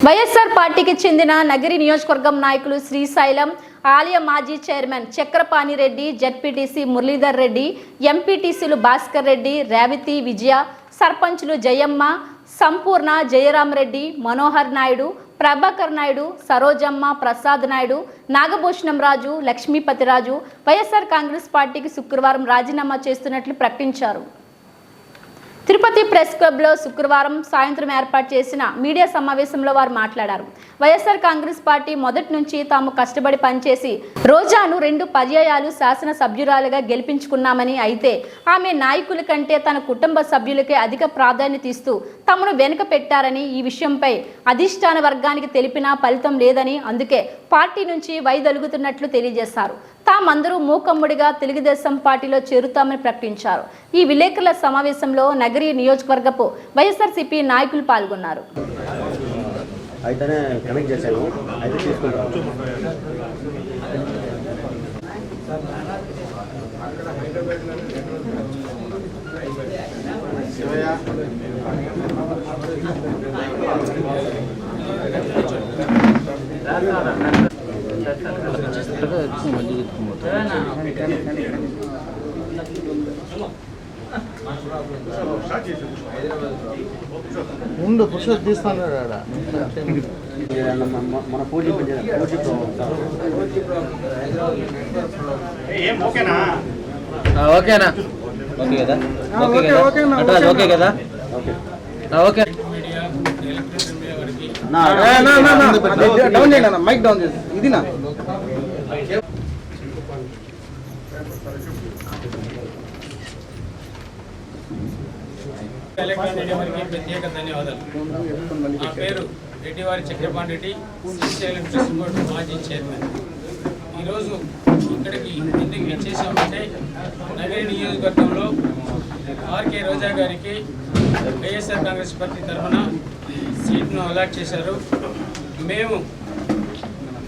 వైఎస్ఆర్ పార్టీకి చెందిన నగరి నియోజకవర్గం నాయకులు శ్రీశైలం ఆలయ మాజీ చైర్మన్ చక్రపాణి రెడ్డి జడ్పీటీసీ మురళీధర్ రెడ్డి ఎంపీటీసీలు భాస్కర్ రెడ్డి రేవతి విజయ సర్పంచులు జయమ్మ సంపూర్ణ జయరామరెడ్డి మనోహర్ నాయుడు ప్రభాకర్ నాయుడు సరోజమ్మ ప్రసాద్ నాయుడు నాగభూషణం రాజు లక్ష్మీపతిరాజు వైఎస్ఆర్ కాంగ్రెస్ పార్టీకి శుక్రవారం రాజీనామా చేస్తున్నట్లు ప్రకటించారు. తిరుపతి ప్రెస్ క్లబ్లో శుక్రవారం సాయంత్రం ఏర్పాటు చేసిన మీడియా సమావేశంలో వారు మాట్లాడారు. వైఎస్ఆర్ కాంగ్రెస్ పార్టీ మొదటి నుంచి తాము కష్టపడి పనిచేసి రోజాను రెండు పర్యాయాలు శాసన సభ్యురాలుగా గెలిపించుకున్నామని అయితే ఆమె నాయకుల కంటే తన కుటుంబ సభ్యులకే అధిక ప్రాధాన్యత ఇస్తూ తమను వెనుక పెట్టారని ఈ విషయంపై అధిష్టాన వర్గానికి తెలిపినా ఫలితం లేదని అందుకే పార్టీ నుంచి వైదొలుగుతున్నట్లు తెలియజేశారు. తామందరూ మూకమ్ముడిగా తెలుగుదేశం పార్టీలో చేరుతామని ప్రకటించారు. ఈ విలేకరుల సమావేశంలో నగరీ నియోజకవర్గపు వైఎస్ఆర్సీపీ నాయకులు పాల్గొన్నారు. అయితేనే కనెక్ట్ చేశాను. అయితే తీసుకుంటాను. ముందు పురుషులు తీస్తాను మన- మన పూజ ఓకేనా? ఓకే కదా ఓకే కదా? ఓకే. డౌన్ చేయండి అన్న మైక్ డౌన్ చేసి ఇది నా ఎలక్ట్రానిక్ మీడియా వారికి ప్రత్యేక ధన్యవాదాలు నా పేరు రెడ్డివారి చక్రపాణి రెడ్డి శ్రీశైలం ప్రెస్ బోర్డు మాజీ చైర్మన్ ఈరోజు ఇక్కడికి ఎందుకు వచ్చేసామంటే నగరి నియోజకవర్గంలో ఆర్కే రోజా గారికి వైఎస్ఆర్ కాంగ్రెస్ పార్టీ తరఫున సీట్ను అలాట్ చేశారు. మేము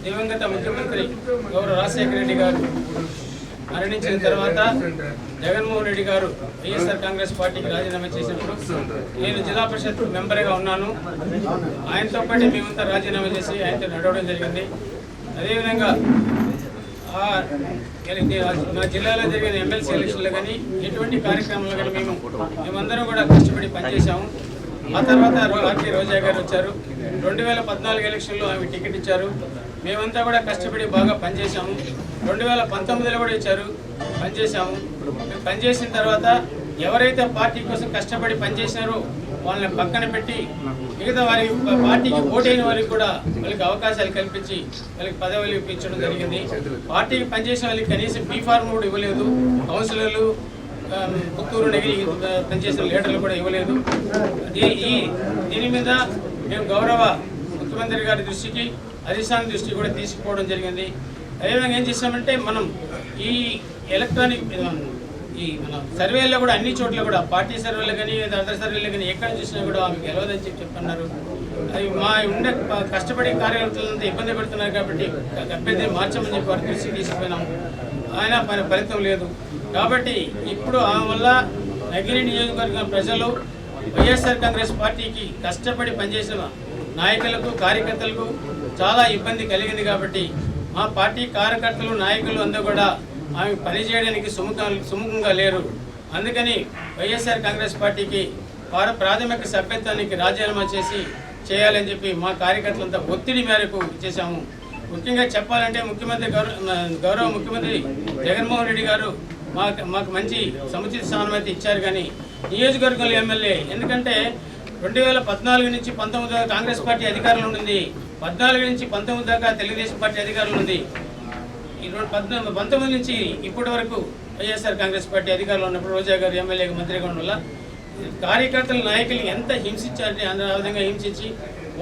దివంగత ముఖ్యమంత్రి గౌరవ రాజశేఖర రెడ్డి గారు మరణించిన తర్వాత జగన్మోహన్ రెడ్డి గారు వైఎస్ఆర్ కాంగ్రెస్ పార్టీకి రాజీనామా చేసినప్పుడు నేను జిల్లా పరిషత్ మెంబర్గా ఉన్నాను. ఆయనతో పాటు మేమంతా రాజీనామా చేసి ఆయనతో నడవడం జరిగింది. అదేవిధంగా మా జిల్లాలో జరిగిన ఎమ్మెల్సీ ఎలక్షన్లు కానీ ఎటువంటి కార్యక్రమాలు కానీ మేము మేమందరం కూడా కష్టపడి పనిచేశాము. ఆ తర్వాత రో- ఆర్కే రోజా గారు వచ్చారు. రెండు వేల పద్నాలుగు ఎలక్షన్లో ఆమె టికెట్ ఇచ్చారు. మేమంతా కూడా కష్టపడి బాగా పనిచేశాము. రెండు వేల పంతొమ్మిదిలో కూడా ఇచ్చారు. పనిచేశాము. పనిచేసిన తర్వాత ఎవరైతే పార్టీ కోసం కష్టపడి పనిచేసినారో వాళ్ళని పక్కన పెట్టి మిగతా వారి పార్టీకి ఓటైన వారికి కూడా వాళ్ళకి అవకాశాలు కల్పించి వాళ్ళకి పదవులు ఇప్పించడం జరిగింది. పార్టీకి పనిచేసిన వాళ్ళకి కనీసం బీ ఫార్మ్ కూడా ఇవ్వలేదు. కౌన్సిలర్లు పుత్తూరు నగిరి పనిచేసిన లీడర్లు కూడా ఇవ్వలేదు. ఈ దీని మీద మేము గౌరవ ముఖ్యమంత్రి గారి దృష్టికి అధిష్టాన దృష్టికి కూడా తీసుకుపోవడం జరిగింది. అదేవిధంగా ఏం చేసామంటే మనం ఈ ఎలక్ట్రానిక్ ఈ మన సర్వేలో కూడా అన్ని చోట్ల కూడా పార్టీ సర్వేలు కానీ అదర్ సర్వేలు కానీ ఎక్కడ చూసినా కూడా ఆమె గెలవదని చెప్పి చెప్పన్నారు. అది మా ఉండే కష్టపడే కార్యకర్తలంతా ఇబ్బంది పెడుతున్నారు కాబట్టి అభ్యర్థిని మార్చమని చెప్పి వారి దృష్టికి తీసుకుపోయినాం ఆయన పని ఫలితం లేదు. కాబట్టి ఇప్పుడు ఆమె వల్ల నగిరి నియోజకవర్గం ప్రజలు వైఎస్ఆర్ కాంగ్రెస్ పార్టీకి కష్టపడి పనిచేసిన నాయకులకు కార్యకర్తలకు చాలా ఇబ్బంది కలిగింది కాబట్టి మా పార్టీ కార్యకర్తలు నాయకులు అందరూ కూడా ఆమె పనిచేయడానికి సుముఖ సుముఖంగా లేరు. అందుకని వైఎస్ఆర్ కాంగ్రెస్ పార్టీకి వారు ప్రాథమిక సభ్యత్వానికి రాజీనామా చేసి చేయాలని చెప్పి మా కార్యకర్తలంతా ఒత్తిడి మేరకు చేశాము. ముఖ్యంగా చెప్పాలంటే ముఖ్యమంత్రి గౌరవ ముఖ్యమంత్రి జగన్మోహన్ రెడ్డి గారు మాకు మాకు మంచి సముచిత స్థానం అయితే ఇచ్చారు కానీ నియోజకవర్గంలో ఎమ్మెల్యే. ఎందుకంటే రెండు వేల పద్నాలుగు నుంచి పంతొమ్మిది దాకా కాంగ్రెస్ పార్టీ అధికారంలో ఉంది పద్నాలుగు నుంచి పంతొమ్మిది దాకా తెలుగుదేశం పార్టీ అధికారంలో ఉంది. ఈ పంతొమ్మిది నుంచి ఇప్పటి వరకు వైఎస్ఆర్ కాంగ్రెస్ పార్టీ అధికారంలో ఉన్నప్పుడు రోజా గారు ఎమ్మెల్యేగా మంత్రిగా ఉండడం వల్ల కార్యకర్తల నాయకులు ఎంత హింసించారంటే అంత ఆ విధంగా హింసించి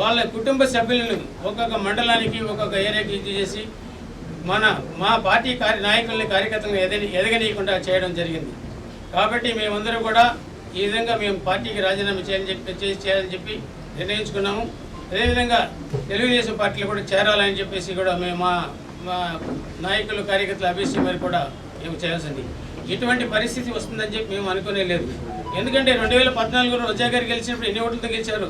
వాళ్ళ కుటుంబ సభ్యులను ఒక్కొక్క మండలానికి ఒక్కొక్క ఏరియాకి ఇది చేసి మన మా పార్టీ కార్య నాయకుల్ని కార్యకర్తలను ఎదగ ఎదగనీయకుండా చేయడం జరిగింది. కాబట్టి మేమందరూ కూడా ఈ విధంగా మేము పార్టీకి రాజీనామా చేయని చెప్పి చేసి చేయాలని చెప్పి నిర్ణయించుకున్నాము. అదేవిధంగా తెలుగుదేశం పార్టీలో కూడా చేరాలని చెప్పేసి కూడా మేము మా నాయకులు కార్యకర్తలు అభ్యర్థి మరి కూడా మేము చేయాల్సింది. ఇటువంటి పరిస్థితి వస్తుందని చెప్పి మేము అనుకునే లేదు. ఎందుకంటే రెండు వేల పద్నాలుగులో రోజా గారు గెలిచినప్పుడు ఎన్ని ఓట్లతో గెలిచారు?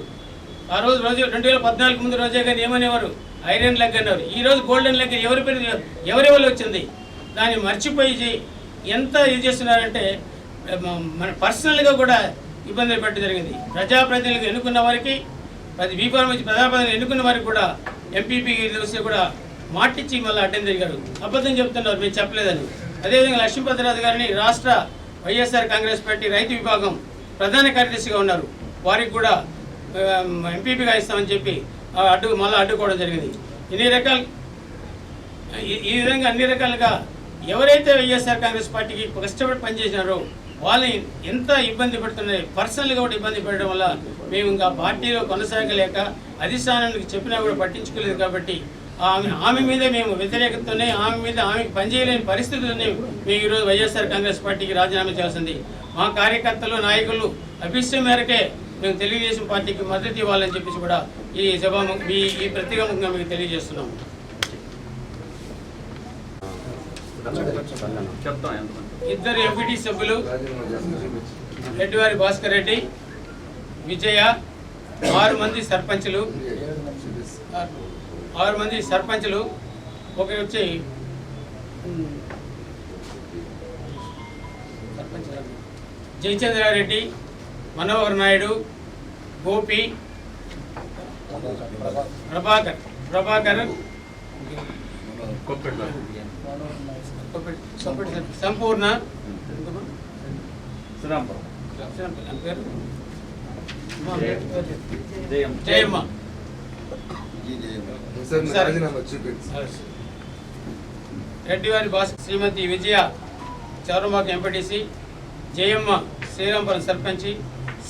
ఆ రోజు రోజు రెండు వేల పద్నాలుగు ముందు రోజా గారు ఏమనేవారు? ఐరన్ లెగ్ అనేవారు ఈ రోజు గోల్డెన్ లెగ్ ఎవరి పేరు ఎవరి వల్ల వచ్చింది? దాన్ని మర్చిపోయి ఎంత ఇది చేస్తున్నారంటే మన పర్సనల్గా కూడా ఇబ్బందులు పెట్టడం జరిగింది. ప్రజాప్రతినిధులకు ఎన్నుకున్న వారికి ప్రతి వీపారం వచ్చి ప్రజాప్రతినిధులు ఎన్నుకున్న వారికి కూడా ఎంపీపీ వస్తే కూడా మాటిచ్చి మళ్ళీ అడ్డం జరిగారు. అబద్ధం చెప్తున్నారు మీరు చెప్పలేదని. అదేవిధంగా లక్ష్మీపతిరాజు గారిని రాష్ట్ర వైఎస్ఆర్ కాంగ్రెస్ పార్టీ రైతు విభాగం ప్రధాన కార్యదర్శిగా ఉన్నారు. వారికి కూడా ఎంపీపీగా ఇస్తామని చెప్పి అడ్డు మళ్ళీ అడ్డుకోవడం జరిగింది. ఇన్ని రకాల ఈ- ఈ విధంగా అన్ని రకాలుగా ఎవరైతే వైఎస్ఆర్ కాంగ్రెస్ పార్టీకి కష్టపడి పనిచేసినారో వాళ్ళని ఎంత ఇబ్బంది పెడుతున్నాయి పర్సనల్గా కూడా ఇబ్బంది పెట్టడం వల్ల మేము ఇంకా పార్టీలో కొనసాగలేక అధిష్టానానికి చెప్పినా కూడా పట్టించుకోలేదు కాబట్టి ఆమె ఆమె మీద మేము వ్యతిరేకతనే ఆమె మీద ఆమెకు పనిచేయలేని పరిస్థితులనే మేము ఈరోజు వైఎస్ఆర్ కాంగ్రెస్ పార్టీకి రాజీనామా చేసింది మా కార్యకర్తలు నాయకులు అభిష్టం మేరకే మేము తెలుగుదేశం పార్టీకి మద్దతు ఇవ్వాలని చెప్పేసి కూడా ఈ సభ ఈ ఈ ప్రత్యేకంగా మీకు తెలియజేస్తున్నాము. ఇద్దరు ఎంపీటీ సభ్యులు రెడ్డివారి భాస్కర్ రెడ్డి విజయ ఆరు మంది సర్పంచులు. ఆరు మంది సర్పంచులు ఒక వచ్చి. జయచంద్రారెడ్డి మనోహర్ నాయుడు గోపి ప్రభాకర్. ప్రభాకర్. సంపూర్ణ. పేరు? జయమ్మ. రెడ్డివారి బాస్ శ్రీమతి విజయ చౌరమాక ఎంపీటీసీ జయమ్మ శ్రీరాంపురం సర్పంచి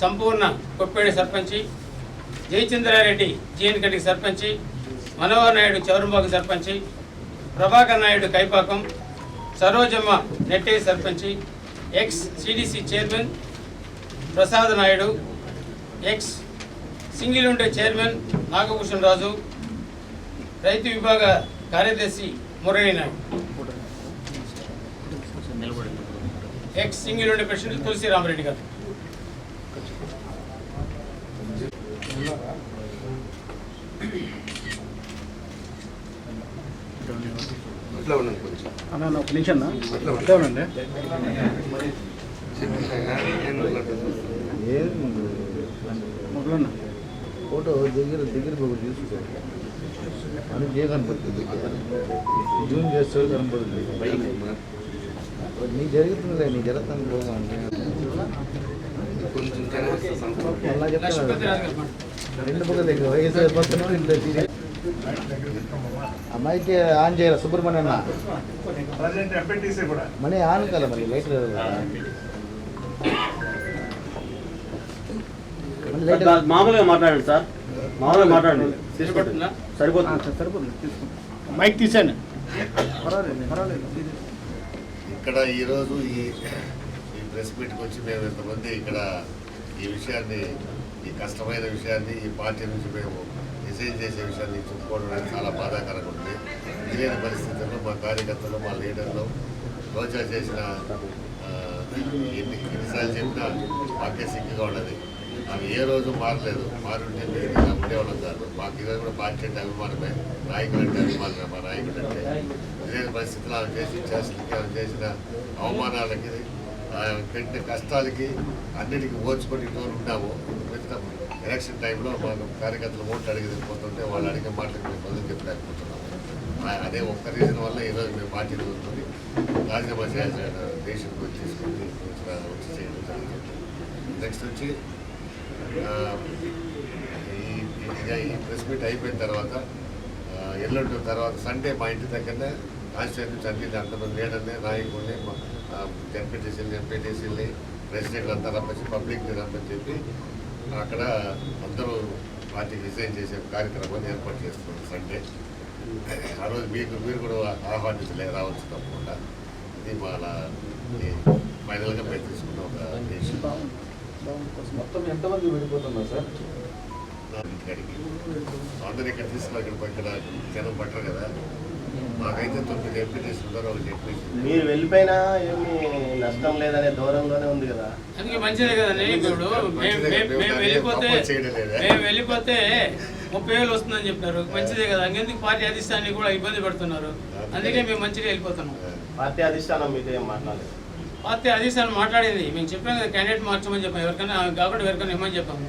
సంపూర్ణ కొప్పేడి సర్పంచి జయచంద్రారెడ్డి జీఎన్కడ్డి సర్పంచి మనోహర్ నాయుడు చౌరంబాక సర్పంచి ప్రభాకర్ నాయుడు కైపాకం సరోజమ్మ నెట్టే సర్పంచి ex CDC chairman Prasad Naidu ex single ఉండే చైర్మన్ నాగభూషణ్ రాజు రైతు విభాగ కార్యదర్శి మురళీ నాయుడు. ఎక్స్ సింగిల్ ఉండే ప్రెసిడెంట్ తులసి రామరెడ్డి గారు. అట్లా ఉండండి కొంచెం. అన్న ఒక నిమిషం. అట్లే ఉండండి. మొదలన్నా. ఫోటో దగ్గర దగ్గర ఒకటి చూసుకో అని ఏ కనపడుతుంది జూమ్ చేస్తే కనపడుతుంది నీ జరుగుతుందిలే నీ జరుగుతుంది పోగా కొంచెం జనం అలా లక్ష్మీపతి చెప్తాను రాజు గారు మాట్లాడండి. రెండు పక్కల దగ్గర వయసు అయిపోతున్నావు ఇంట్లో తిరిగి అమ్మాయికి ఆన్ చేయాలి సుబ్రహ్మణ్య అన్న ప్రజెంట్ ఎంపీటీసీ కూడా మనీ ఆన్ కదా మరి లైట్ లేదు కదా. మళ్ళీ లైట్ మామూలుగా మాట్లాడండి సార్ మామూలుగా మాట్లాడండి సరిపడుతుందా? సరిపోతుంది. సరిపోతుంది మైక్ తీసాను పర్వాలేదు పర్వాలేదు ఇక్కడ ఈరోజు ఈ ఈ ప్రెస్ మీట్కి వచ్చి మేము ఇంతమంది ఇక్కడ ఈ విషయాన్ని ఈ కష్టమైన విషయాన్ని ఈ పార్టీ నుంచి మేము రిజైన్ చేసే విషయాన్ని చెప్పుకోవడం అనేది చాలా బాధాకరంగా ఉంది. తెలియని పరిస్థితుల్లో మా కార్యకర్తలు మా లీడర్లు రోజా చేసిన ఎన్ని ఎన్నిసార్లు చెప్పినా మాకే సిగ్గుగా ఉన్నది అవి ఏ రోజు మారలేదు. మారుంటే మీరు ఇలా ఉండేవాళ్ళం కాదు మాకు ఈరోజు కూడా పార్టీ అంటే అభిమానమే. నాయకుడు అంటే అభిమానమే మా నాయకుడు అంటే. ఇదే పరిస్థితులు ఆమె చేసి చేష్టలకి ఆమె చేసిన అవమానాలకి ఆమె పెట్టిన కష్టాలకి అన్నిటికీ ఓర్చుకొని ఇటువంటి ఉన్నాము. మిగతా ఎలక్షన్ టైంలో మాకు కార్యకర్తలు ఓట్లు అడిగి వాళ్ళు అడిగే మాటలకు మేము బదులు చెప్పలేకపోతున్నాము. అదే ఒక్క రీజన్ వల్ల ఈరోజు మేము పార్టీ దొరుకుతుంది రాజీనామా చేయాల్సిన దేశం గురించి తీసుకుంది వచ్చి- చేయడం జరిగింది నెక్స్ట్ వచ్చి ఈ ఈ ప్రెస్ మీట్ అయిపోయిన తర్వాత ఎల్లుండి తర్వాత సండే మా ఇంటి దగ్గరనే కాన్స్టిట్యూట్ నుంచి అన్ని అంతమంది లేడని నాయకుడిని ఎంపీటీసీని ఎంపీటీసీని ప్రెసిడెంట్ అంతా రమ్మని పబ్లిక్ని రమ్మని చెప్పి అక్కడ అందరూ పార్టీకి రిజైన్ చేసే కార్యక్రమాన్ని ఏర్పాటు చేస్తున్నారు సండే. ఆ రోజు మీకు మీరు కూడా ఆహ్వానించలే రావచ్చు తప్పకుండా. ఇది మన ఫైనల్గా మేము తీసుకున్న ఒక డెసిషన్ మొత్తం ఎంతమంది విడిపోతున్నారు సార్? అందరు ఇక్కడ తీసుకుని ఇక్కడ ఇక్కడ జనం పట్టరు కదా. మాకైతే తొమ్మిది ఎంపీటీస్ ఉన్నారు ఒక జెడ్పీటీ మీరు వెళ్ళిపోయినా ఏమి నష్టం లేదనే దూరంలోనే ఉంది కదా. అందుకే మంచిదే కదండి. ఇప్పుడు మేము వెళ్ళిపోతే? మేము వెళ్ళిపోతే ముప్పై వేలు వస్తుందని చెప్పినారు మంచిదే కదా. ఇంకెందుకు పార్టీ అధిష్టాన్ని కూడా ఇబ్బంది పడుతున్నారు? అందుకే మేము మంచిగా వెళ్ళిపోతున్నాం. పార్టీ అధిష్టానం మీతో ఏం మాట్లాడలేదు. పార్టీ సార్ మాట్లాడింది. మేము చెప్పాము కదా క్యాండిడేట్ మార్చమని చెప్పాము ఎవరికైనా కాబట్టి ఎవరికైనా ఇవ్వమని చెప్పాము.